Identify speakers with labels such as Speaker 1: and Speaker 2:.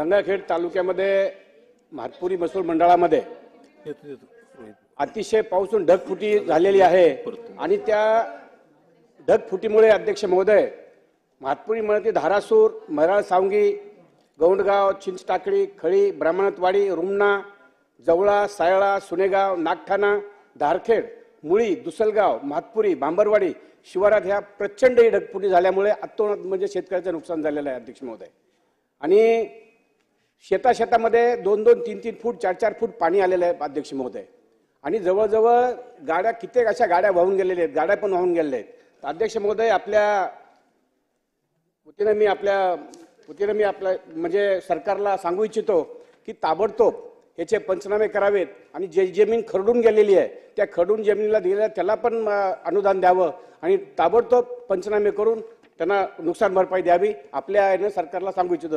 Speaker 1: गंगाखेड तालुक्यामध्ये म्हातपुरी महसूल मंडळामध्ये अतिशय पाऊसून ढगफुटी झालेली आहे. आणि त्या ढगफुटीमुळे अध्यक्ष महोदय म्हातपुरी मळती धारासूर मराळ सावंगी गौंडगाव चिंचटाकळी खळी ब्राह्मणतवाडी रुमणा जवळा सायळा सुनेगाव नागठाणा धारखेड मुळी दुसलगाव म्हातपुरी बांबरवाडी शिवारात ह्या प्रचंड ही ढगफुटी झाल्यामुळे अतोनात म्हणजे शेतकऱ्याचं नुकसान झालेलं आहे अध्यक्ष महोदय. आणि शेता शेतामध्ये दोन दोन तीन तीन फूट चार चार फूट पाणी आलेलं आहे अध्यक्ष महोदय. आणि जवळजवळ गाड्या कित्येक अशा गाड्या वाहून गेलेल्या आहेत गाड्या पण वाहून गेलेल्या आहेत. अध्यक्ष महोदय आपल्या वतीनं मी आपल्या वतीनं मी आपल्या म्हणजे सरकारला सांगू इच्छितो की ताबडतोब ह्याचे पंचनामे करावेत आणि जे जमीन खरडून गेलेली आहे त्या खरडून जमिनीला दिलेल्या त्याला पण अनुदान द्यावं आणि ताबडतोब पंचनामे करून त्यांना नुकसान भरपाई द्यावी आपल्या यानं सरकारला सांगू इच्छितो.